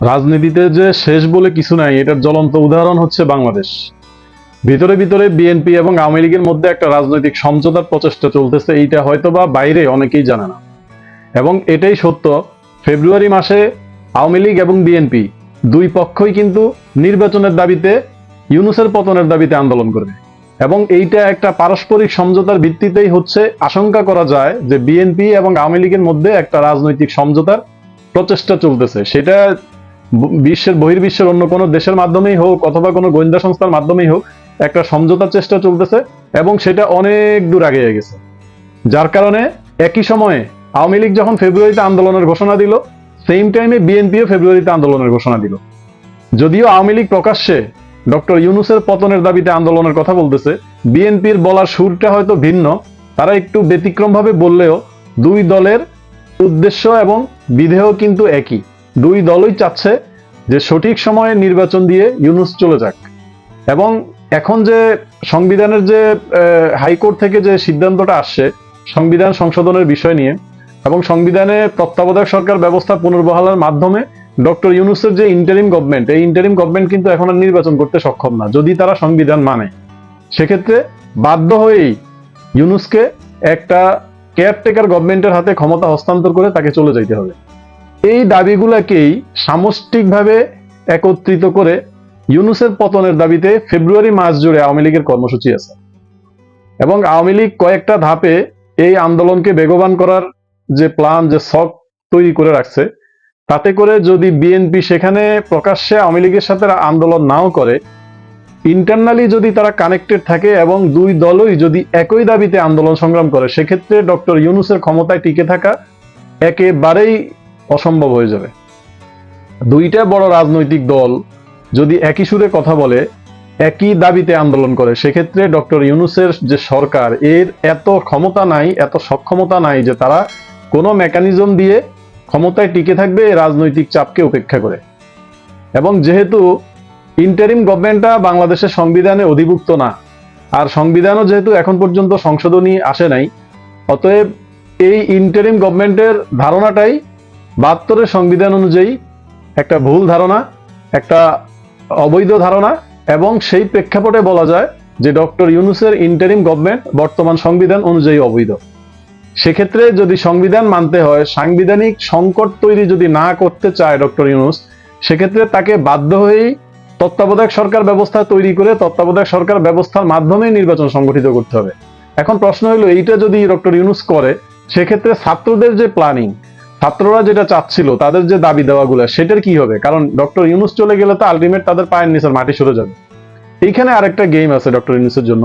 রাজনীতিতে যে শেষ বলে কিছু নাই, এটার জ্বলন্ত উদাহরণ হচ্ছে বাংলাদেশ। ভিতরে ভিতরে বিএনপি এবং আওয়ামী লীগের মধ্যে একটা রাজনৈতিক সমঝোতার প্রচেষ্টা চলতেছে, এইটা হয়তো বা বাইরে অনেকেই জানে না। এবং এটাই সত্য, ফেব্রুয়ারি মাসে আওয়ামী লীগ এবং বিএনপি দুই পক্ষই কিন্তু নির্বাচনের দাবিতে, ইউনুসের পতনের দাবিতে আন্দোলন করবে। এবং এইটা একটা পারস্পরিক সমঝোতার ভিত্তিতেই হচ্ছে, আশঙ্কা করা যায় যে বিএনপি এবং আওয়ামী লীগের মধ্যে একটা রাজনৈতিক সমঝোতার প্রচেষ্টা চলতেছে। সেটা বিশ্বের বহির্বিশ্বের অন্য কোনো দেশের মাধ্যমেই হোক অথবা কোনো গোয়েন্দা সংস্থার মাধ্যমেই হোক একটা সমঝোতার চেষ্টা চলতেছে এবং সেটা অনেক দূর আগে গেছে। যার কারণে একই সময়ে আওয়ামী লীগ যখন ফেব্রুয়ারিতে আন্দোলনের ঘোষণা দিল সেম টাইমে বিএনপিও ফেব্রুয়ারিতে আন্দোলনের ঘোষণা দিল। যদিও আওয়ামী লীগ প্রকাশ্যে ডক্টর ইউনুসের পতনের দাবিতে আন্দোলনের কথা বলতেছে বিএনপির বলার সুরটা হয়তো ভিন্ন। তারা একটু ব্যতিক্রমভাবে বললেও দুই দলের উদ্দেশ্য এবং বিধেয় কিন্তু একই। দুই দলই চাচ্ছে যে সঠিক সময়ে নির্বাচন দিয়ে ইউনুস চলে যাক। এবং এখন যে সংবিধানের যে হাইকোর্ট থেকে যে সিদ্ধান্তটা আসছে, সংবিধান সংশোধনের বিষয় নিয়ে এবং সংবিধানে তত্ত্বাবধায়ক সরকার ব্যবস্থা পুনর্বহালের মাধ্যমে ডক্টর ইউনুসের যে ইন্টারিম গভর্নমেন্ট এই ইন্টারিম গভর্নমেন্ট কিন্তু এখন আর নির্বাচন করতে সক্ষম না। যদি তারা সংবিধান মানে সেক্ষেত্রে বাধ্য হয়েই ইউনুসকে একটা কেয়ারটেকার গভর্নমেন্টের হাতে ক্ষমতা হস্তান্তর করে তাকে চলে যাইতে হবে। এই দাবিগুলোকেই সামষ্টিকভাবে একত্রিত করে ইউনুসের পতনের দাবিতে ফেব্রুয়ারি মাস জুড়ে আওয়ামী লীগের কর্মসূচি আছে। এবং আওয়ামী লীগ কয়েকটা ধাপে এই আন্দোলনকে বেগবান করার যে প্ল্যান, যে শখ তৈরি করে রাখছে, তাতে করে যদি বিএনপি সেখানে প্রকাশ্যে আওয়ামী লীগের সাথে আন্দোলন নাও করে ইন্টারনালি যদি তারা কানেক্টেড থাকে এবং দুই দলই যদি একই দাবিতে আন্দোলন সংগ্রাম করে, সেক্ষেত্রে ডক্টর ইউনুসের ক্ষমতায় টিকে থাকা একেবারেই অসম্ভব হয়ে যাবে। দুইটা বড় রাজনৈতিক দল যদি একই সুরে কথা বলে, একই দাবিতে আন্দোলন করে, সেক্ষেত্রে ডক্টর ইউনুসের যে সরকার, এর এত ক্ষমতা নাই, এত সক্ষমতা নাই যে তারা কোনো মেকানিজম দিয়ে ক্ষমতায় টিকে থাকবে রাজনৈতিক চাপকে উপেক্ষা করে। এবং যেহেতু ইন্টারিম গভর্নমেন্টটা বাংলাদেশের সংবিধানে অধিভুক্ত না, আর সংবিধানও যেহেতু এখন পর্যন্ত সংশোধনী আসে নাই, অতএব এই ইন্টারিম গভর্নমেন্টের ধারণাটাই বাহাত্তরের সংবিধান অনুযায়ী একটা ভুল ধারণা, একটা অবৈধ ধারণা এবং সেই প্রেক্ষাপটে বলা যায় যে ডক্টর ইউনুসের ইন্টারিম গভর্নমেন্ট বর্তমান সংবিধান অনুযায়ী অবৈধ। সেক্ষেত্রে যদি সংবিধান মানতে হয়, সাংবিধানিক সংকট তৈরি যদি না করতে চায় ডক্টর ইউনুস, সেক্ষেত্রে তাকে বাধ্য হয়েই তত্ত্বাবধায়ক সরকার ব্যবস্থা তৈরি করে তত্ত্বাবধায়ক সরকার ব্যবস্থার মাধ্যমেই নির্বাচন সংগঠিত করতে হবে। এখন প্রশ্ন হলো, এইটা যদি ডক্টর ইউনুস করে, সেক্ষেত্রে ছাত্রদের যে প্ল্যানিং ছাত্ররা যেটা চাচ্ছিল, তাদের যে দাবি দেওয়াগুলো, সেটার কি হবে? কারণ ডক্টর ইউনুস চলে গেলে তো আলটিমেট তাদের পায়ের নিচের মাটি সরে যাবে। এইখানে আরেকটা গেম আছে ডক্টর ইউনুসের জন্য।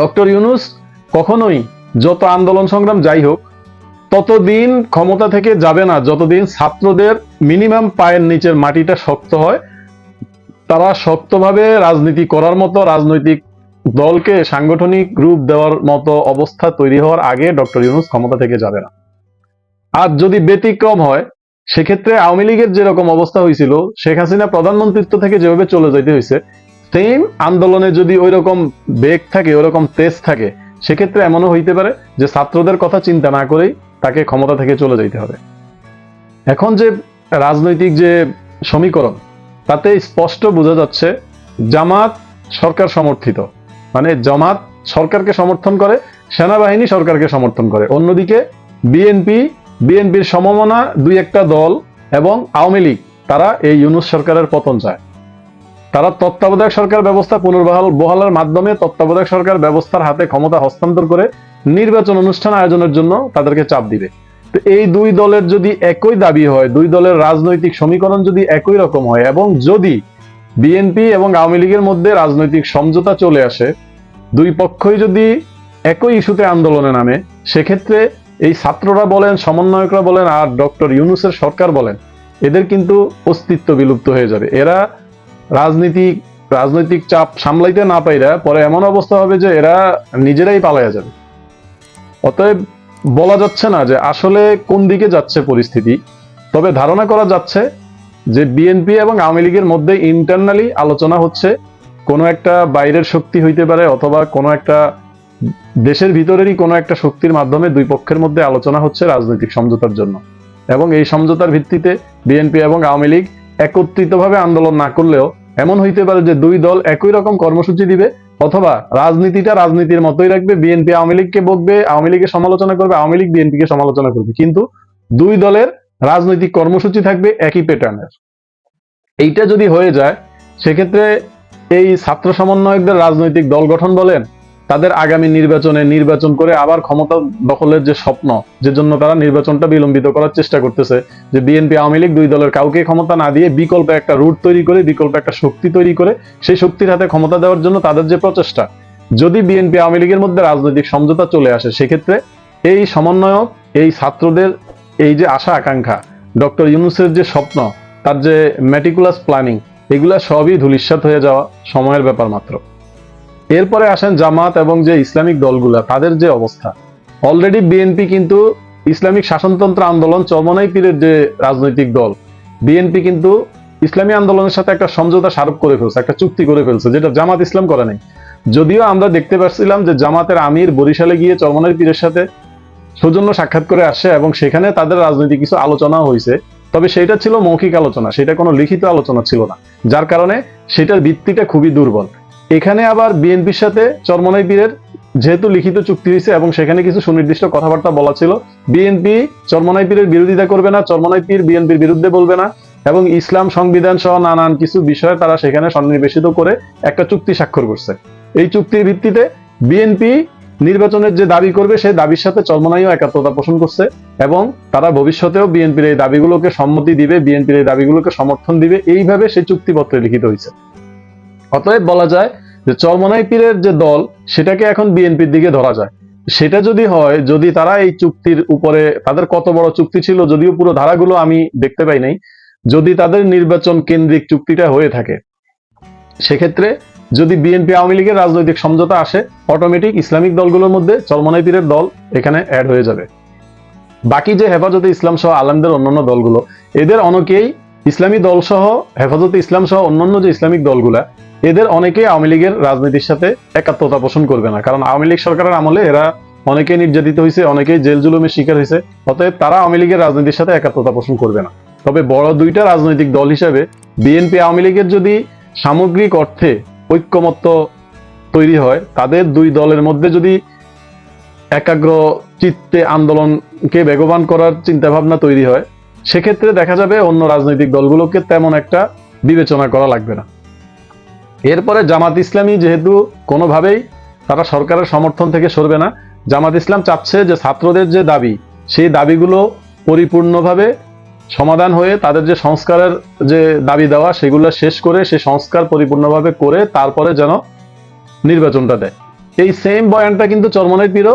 ডক্টর ইউনুস কখনোই যত আন্দোলন সংগ্রাম যাই হোক, ততদিন ক্ষমতা থেকে যাবে না। যতদিন ছাত্রদের মিনিমাম পায়ের নিচের মাটিটা শক্ত হয়, তারা শক্তভাবে রাজনীতি করার মতো রাজনৈতিক দলকে সাংগঠনিক রূপ দেওয়ার মতো অবস্থা তৈরি হওয়ার আগে ডক্টর ইউনুস ক্ষমতা থেকে যাবে না। আর যদি ব্যতিক্রম হয়, সেক্ষেত্রে আওয়ামী লীগের যেরকম অবস্থা হয়েছিল, শেখ হাসিনা প্রধানমন্ত্রিত্ব থেকে যেভাবে চলে যেতে হয়েছে সেম আন্দোলনে যদি ওই রকম বেগ থাকে ওরকম তেজ থাকে, সেক্ষেত্রে এমনও হইতে পারে যে ছাত্রদের কথা চিন্তা না করেই তাকে ক্ষমতা থেকে চলে যাইতে হবে। এখন যে রাজনৈতিক যে সমীকরণ, তাতে স্পষ্ট বোঝা যাচ্ছে জামাত সরকার সমর্থিত। মানে জামাত সরকারকে সমর্থন করে, সেনাবাহিনী সরকারকে সমর্থন করে। অন্যদিকে বিএনপি বিএনপির সমমনা দুই একটা দল এবং আওয়ামী লীগ, তারা এই ইউনুস সরকারের পতন চায়। তারা তত্ত্বাবধায়ক সরকার ব্যবস্থা পুনর্বহাল বহালের মাধ্যমে তত্ত্বাবধায়ক সরকার ব্যবস্থার হাতে ক্ষমতা হস্তান্তর করে নির্বাচন অনুষ্ঠান আয়োজনের জন্য তাদেরকে চাপ দিবে। তো এই দুই দলের যদি একই দাবি হয়, দুই দলের রাজনৈতিক সমীকরণ যদি একই রকম হয় এবং যদি বিএনপি এবং আওয়ামী লীগের মধ্যে রাজনৈতিক সমঝোতা চলে আসে, দুই পক্ষই যদি একই ইস্যুতে আন্দোলনে নামে, সেক্ষেত্রে এই ছাত্ররা বলেন, সমন্বয়করা বলেন আর ডক্টর ইউনুসের সরকার বলেন, এদের কিন্তু অস্তিত্ব বিলুপ্ত হয়ে যাবে। এরা রাজনীতি, রাজনৈতিক চাপ সামলাইতে না পাইরা পরে এমন অবস্থা হবে যে এরা নিজেরাই পালাইয়া যাবে। অতএব বলা যাচ্ছে না যে আসলে কোন দিকে যাচ্ছে পরিস্থিতি, তবে ধারণা করা যাচ্ছে যে বিএনপি এবং আওয়ামী লীগের মধ্যে ইন্টারনালি আলোচনা হচ্ছে, কোনো একটা বাইরের শক্তি হইতে পারে অথবা কোনো একটা দেশের ভিতরেরই কোনো একটা শক্তির মাধ্যমে দুই পক্ষের মধ্যে আলোচনা হচ্ছে রাজনৈতিক সমঝোতার জন্য। এবং এই সমঝোতার ভিত্তিতে বিএনপি এবং আওয়ামী লীগ একত্রিতভাবে আন্দোলন না করলেও এমন হইতে পারে যে দুই দল একই রকম কর্মসূচি দিবে অথবা রাজনীতিটা রাজনীতির মতোই রাখবে বিএনপি আওয়ামী লীগকে বকবে, আওয়ামী লীগের সমালোচনা করবে, আওয়ামী লীগ বিএনপিকে সমালোচনা করবে। কিন্তু দুই দলের রাজনৈতিক কর্মসূচি থাকবে একই প্যাটার্নের এইটা যদি হয়ে যায়, সেক্ষেত্রে এই ছাত্র সমন্বয়কদের রাজনৈতিক দল গঠন বলেন তাদের আগামী নির্বাচনে নির্বাচন করে আবার ক্ষমতা দখলের যে স্বপ্ন, যে জন্য তারা নির্বাচনটা বিলম্বিত করার চেষ্টা করতেছে। যে বিএনপি আওয়ামী লীগ দুই দলের কাউকে ক্ষমতা না দিয়ে বিকল্প একটা রুট তৈরি করে, বিকল্প একটা শক্তি তৈরি করে, সেই শক্তির হাতে ক্ষমতা দেওয়ার জন্য তাদের যে প্রচেষ্টা, যদি বিএনপি আওয়ামী লীগের মধ্যে রাজনৈতিক সমঝোতা চলে আসে, সেক্ষেত্রে এই সমন্বয়ক, এই ছাত্রদের এই যে আশা, আকাঙ্ক্ষা, ডক্টর ইউনুসের যে স্বপ্ন, তার যে মেটিকুলাস প্ল্যানিং এগুলা সবই ধূলিসাৎ হয়ে যাওয়া সময়ের ব্যাপার মাত্র। এরপরে আসেন জামাত এবং যে ইসলামিক দলগুলা, তাদের যে অবস্থা। অলরেডি বিএনপি কিন্তু ইসলামিক শাসনতন্ত্র আন্দোলন চরমনাই পীরের যে রাজনৈতিক দল বিএনপি কিন্তু ইসলামী আন্দোলনের সাথে একটা সমঝোতা স্মারক করে ফেলছে, একটা চুক্তি করে ফেলছে, যেটা জামাত ইসলাম করে নাই। যদিও আমরা দেখতে পাচ্ছিলাম যে জামাতের আমির বরিশালে গিয়ে চরমনাই পীরের সাথে সৌজন্য সাক্ষাৎ করে আসছে এবং সেখানে তাদের রাজনৈতিক কিছু আলোচনা হয়েছে। তবে সেটা ছিল মৌখিক আলোচনা, সেটা কোনো লিখিত আলোচনা ছিল না, যার কারণে সেটার ভিত্তিটা খুবই দুর্বল। এখানে আবার বিএনপির সাথে চরমনাই পীরের যেহেতু লিখিত চুক্তি হয়েছে এবং সেখানে কিছু সুনির্দিষ্ট কথাবার্তা বলা ছিল, বিএনপি চরমনাই পীরের বিরোধিতা করবে না, চরমনাই পীর বিএনপির বিরুদ্ধে বলবে না এবং ইসলাম সংবিধান সহ নানান কিছু বিষয়ে তারা সেখানে সন্নিবেশিত করে একটা চুক্তি স্বাক্ষর করছে। এই চুক্তির ভিত্তিতে বিএনপি নির্বাচনের যে দাবি করবে, সেই দাবির সাথে চরমনাইও একাত্মতা পোষণ করছে এবং তারা ভবিষ্যতেও বিএনপির এই দাবিগুলোকে সম্মতি দিবে, বিএনপির এই দাবিগুলোকে সমর্থন দিবে। এইভাবে সেই চুক্তিপত্রে লিখিত হয়েছে। অতএব বলা যায় যে চরমনাই পীরের যে দল, সেটাকে এখন বিএনপির দিকে ধরা যায়। সেটা যদি হয়, যদি তারা এই চুক্তির উপরে, তাদের কত বড় চুক্তি ছিল যদিও পুরো ধারাগুলো আমি দেখতে পাই নাই, যদি তাদের নির্বাচন কেন্দ্রিক চুক্তিটা হয়ে থাকে, সেক্ষেত্রে যদি বিএনপি আওয়ামী লীগের রাজনৈতিক সমঝোতা আসে অটোমেটিক ইসলামিক দলগুলোর মধ্যে চলমনাই পীরের দল এখানে অ্যাড হয়ে যাবে। বাকি যে হেফাজতে ইসলাম সহ আলমদের অন্যান্য দলগুলো, এদের অনেকেই ইসলামী দল সহ হেফাজতে ইসলাম সহ অন্যান্য যে ইসলামিক দলগুলা, এদের অনেকেই আওয়ামী লীগের রাজনীতির সাথে একাত্মতা পোষণ করবে না। কারণ আওয়ামী লীগ সরকারের আমলে এরা অনেকেই নির্যাতিত হয়েছে অনেকেই জেল জুলুমের শিকার হয়েছে অতএব তারা আওয়ামী লীগের রাজনীতির সাথে একাত্মতা পোষণ করবে না। তবে বড় দুইটা রাজনৈতিক দল হিসেবে বিএনপি আওয়ামী লীগের যদি সামগ্রিক অর্থে ঐক্যমত্য তৈরি হয়, তাদের দুই দলের মধ্যে যদি একাগ্র চিত্তে আন্দোলনকে বেগবান করার চিন্তা ভাবনা তৈরি হয় সেক্ষেত্রে দেখা যাবে অন্য রাজনৈতিক দলগুলোকে তেমন একটা বিবেচনা করা লাগবে না। এরপরে জামাত ইসলামী যেহেতু কোনোভাবেই তারা সরকারের সমর্থন থেকে সরবে না, জামাত ইসলাম চাচ্ছে যে ছাত্রদের যে দাবি, সেই দাবিগুলো পরিপূর্ণভাবে সমাধান হয়ে তাদের যে সংস্কারের যে দাবি দেওয়া, সেগুলো শেষ করে সেই সংস্কার পরিপূর্ণভাবে করে তারপরে যেন নির্বাচনটা দেয়। এই সেম বয়ানটা কিন্তু চরমনের পীরও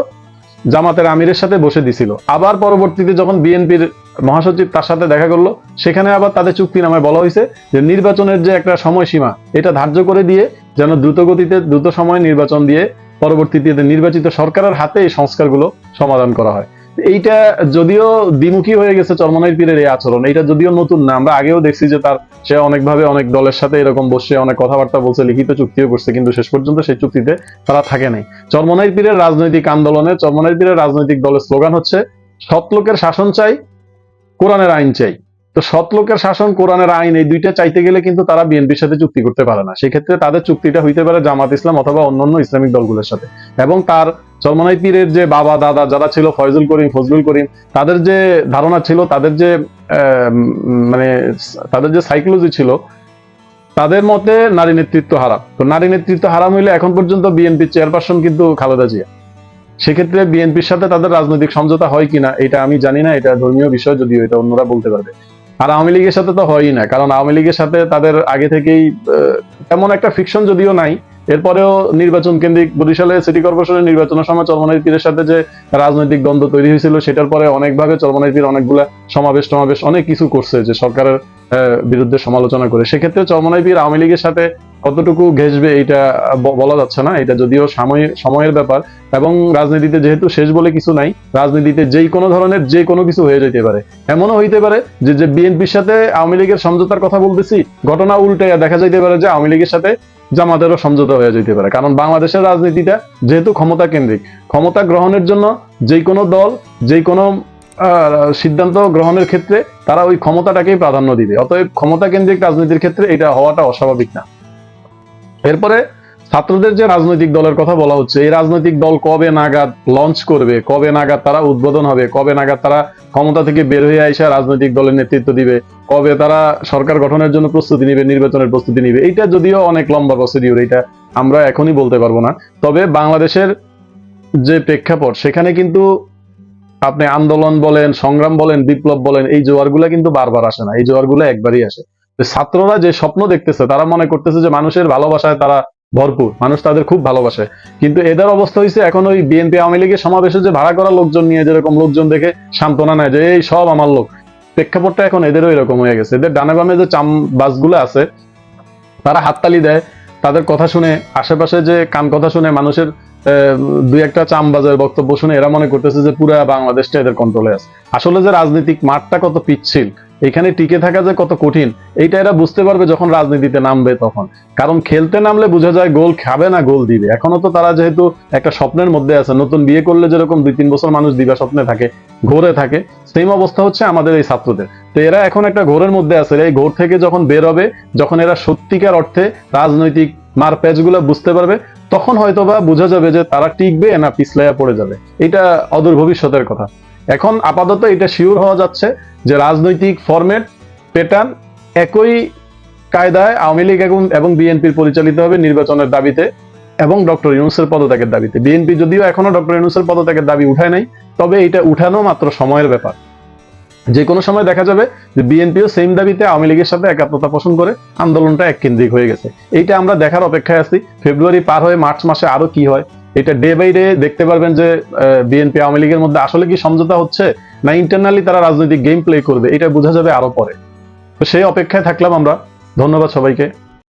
জামাতের আমিরের সাথে বসে দিছিল। আবার পরবর্তীতে যখন বিএনপির মহাসচিব তার সাথে দেখা করল। সেখানে আবার তাদের চুক্তি নামায় বলা হয়েছে যে নির্বাচনের যে একটা সময়সীমা, এটা ধার্য করে দিয়ে যেন দ্রুত গতিতে দ্রুত সময়ে নির্বাচন দিয়ে পরবর্তীতে নির্বাচিত সরকারের হাতে এই সংস্কারগুলো সমাধান করা হয়। এইটা যদিও দ্বিমুখী হয়ে গেছে চরমনাই পীরের এই আচরণ এটা যদিও নতুন না। আমরা আগেও দেখছি যে তার, সে অনেকভাবে অনেক দলের সাথে এরকম বসে অনেক কথাবার্তা বলছে, লিখিত চুক্তিও করছে, কিন্তু শেষ পর্যন্ত সেই চুক্তিতে তারা থাকে নাই। চরমনাই পীরের রাজনৈতিক আন্দোলনে, চরমনাই পীরের রাজনৈতিক দলের স্লোগান হচ্ছে সৎ লোকের শাসন চাই কোরআনের আইন চাই। তো সৎ লোকের শাসন, কোরআনের আইন, এই দুইটা চাইতে গেলে কিন্তু তারা বিএনপির সাথে চুক্তি করতে পারে না। সেক্ষেত্রে তাদের চুক্তিটা হইতে পারে জামাত ইসলাম অথবা অন্যান্য ইসলামিক দলগুলোর সাথে। এবং তার চরমনাই পীরের যে বাবা, দাদা যারা ছিল, ফয়জুল করিম, ফজলুল করিম, তাদের যে ধারণা ছিল, তাদের যে মানে তাদের যে সাইকোলজি ছিল, তাদের মতে নারী নেতৃত্ব হারাম। তো নারী নেতৃত্ব হারাম হইলে এখন পর্যন্ত বিএনপির চেয়ারপারসন কিন্তু খালেদা জিয়া। সেক্ষেত্রে বিএনপির সাথে তাদের রাজনৈতিক সমঝোতা হয় কিনা, এটা আমি জানি না, এটা ধর্মীয় বিষয়, যদিও এটা অন্যরা বলতে পারবে। আর আওয়ামী লীগের সাথে তো হয়ই না, কারণ আওয়ামী লীগের সাথে তাদের আগে থেকেই তেমন একটা ফিকশন যদিও নাই। এরপরেও নির্বাচন কেন্দ্রিক বরিশালে সিটি কর্পোরেশনের নির্বাচনের সময় চরমনাই পীরের সাথে যে রাজনৈতিক দ্বন্দ্ব তৈরি হয়েছিল, সেটার পরে অনেকভাবে চরমনাই পীর অনেকগুলা সমাবেশ টমাবেশ অনেক কিছু করছে যে সরকারের বিরুদ্ধে সমালোচনা করে। সেক্ষেত্রে চরমনাই পীর আওয়ামী লীগের সাথে কতটুকু ঘেসবে এটা বলা যাচ্ছে না। এটা যদিও সময়, সময়ের ব্যাপার এবং রাজনীতিতে যেহেতু শেষ বলে কিছু নাই, রাজনীতিতে যেই কোনো ধরনের যে কোনো কিছু হয়ে যেতে পারে। এমনও হইতে পারে যে যে বিএনপির সাথে আওয়ামী লীগের সমঝোতার কথা বলতেছি, ঘটনা উল্টে দেখা যাইতে পারে যে আওয়ামী লীগের সাথে জামাতেরও সমঝোতা হয়ে যেতে পারে। কারণ বাংলাদেশের রাজনীতিটা যেহেতু ক্ষমতা কেন্দ্রিক, ক্ষমতা গ্রহণের জন্য যে কোনো দল যে কোনো সিদ্ধান্ত গ্রহণের ক্ষেত্রে তারা ওই ক্ষমতাটাকেই প্রাধান্য দিবে। অতএব ক্ষমতা কেন্দ্রিক রাজনীতির ক্ষেত্রে এটা হওয়াটা অস্বাভাবিক না। এরপরে ছাত্রদের যে রাজনৈতিক দলের কথা বলা হচ্ছে, এই রাজনৈতিক দল কবে নাগাদ লঞ্চ করবে, কবে নাগাদ তারা উদ্বোধন হবে, কবে নাগাদ তারা ক্ষমতা থেকে বের হয়ে আইসা রাজনৈতিক দলের নেতৃত্ব দিবে, কবে তারা সরকার গঠনের জন্য প্রস্তুতি নিবে, নির্বাচনের প্রস্তুতি নিবে এটা যদিও অনেক লম্বা প্রসিডিউর এটা আমরা এখনই বলতে পারব না। তবে বাংলাদেশের যে প্রেক্ষাপট, সেখানে কিন্তু আপনি আন্দোলন বলেন, সংগ্রাম বলেন, বিপ্লব বলেন, এই জোয়ারগুলা কিন্তু বারবার আসে না, এই জোয়ারগুলো একবারই আসে। তো ছাত্ররা যে স্বপ্ন দেখতেছে, তারা মনে করতেছে যে মানুষের ভালোবাসায় তারা ভরপুর, মানুষ তাদের খুব ভালোবাসে। কিন্তু এদের অবস্থা হয়েছে এখন ওই বিএনপি আওয়ামী লীগের সমাবেশে যে ভাড়া করা লোকজন নিয়ে যেরকম লোকজন দেখে সান্ত্বনা নেয় যে, এই সব আমার লোক। প্রেক্ষাপটটা এখন এদেরও এরকম হয়ে গেছে। এদের ডানে বামে যে চাম বাসগুলো আছে, তারা হাততালি দেয়, তাদের কথা শুনে, আশেপাশে যে কান কথা শুনে মানুষের দুই একটা চামবাজের বক্তব্য শুনে এরা মনে করতেছে যে পুরা বাংলাদেশটা এদের কন্ট্রোলে আছে। আসলে যে রাজনৈতিক মাঠটা কত পিচ্ছিল এখানে টিকে থাকা যে কত কঠিন, এইটা এরা বুঝতে পারবে যখন রাজনীতিতে নামবে তখন। কারণ খেলতে নামলে বোঝা যায় গোল খাবে না, গোল দিবে। এখনও তো তারা যেহেতু একটা স্বপ্নের মধ্যে আছে, নতুন বিয়ে করলে যেরকম দুই তিন বছর মানুষ দিবা স্বপ্নে থাকে, ঘোরে থাকে সেম অবস্থা হচ্ছে আমাদের এই ছাত্রদের। তো এরা এখন একটা ঘোরের মধ্যে আছে এই ঘোর থেকে যখন বের হবে, যখন এরা সত্যিকার অর্থে রাজনৈতিক মারপ্যাচগুলো বুঝতে পারবে, তখন হয়তোবা বোঝা যাবে যে তারা টিকবে না, পিছলাইয়া পড়ে যাবে। এটা অদূর ভবিষ্যতের কথা। এখন আপাতত এটা শিওর হওয়া যাচ্ছে যে রাজনৈতিক ফরম্যাট প্যাটার্ন একই কায়দায় আওয়ামী লীগ এবং এবং বিএনপির পরিচালিত হবে নির্বাচনের দাবিতে এবং ডক্টর ইউনুসের পদত্যাগের দাবিতে। বিএনপি যদিও এখনও ডক্টর ইউনুসের পদত্যাগের দাবি উঠায় নাই, তবে এটা উঠানো মাত্র সময়ের ব্যাপার। যে কোনো সময় দেখা যাবে যে বিএনপিও সেম দাবিতে আওয়ামী লীগের সাথে একাত্মতা পোষণ করে আন্দোলনটা এক কেন্দ্রিক হয়ে গেছে। এইটা আমরা দেখার অপেক্ষায় আছি, ফেব্রুয়ারি পার হয়ে মার্চ মাসে আরও কি হয়। এটা ডে বাই ডে দেখতে পারবেন যে বিএনপি আওয়ামী লীগের মধ্যে আসলে কি সমঝোতা হচ্ছে না ইন্টারনালি তারা রাজনৈতিক গেম প্লে করবে, এটা বোঝা যাবে আরও পরে। তো সেই অপেক্ষায় থাকলাম আমরা। ধন্যবাদ সবাইকে।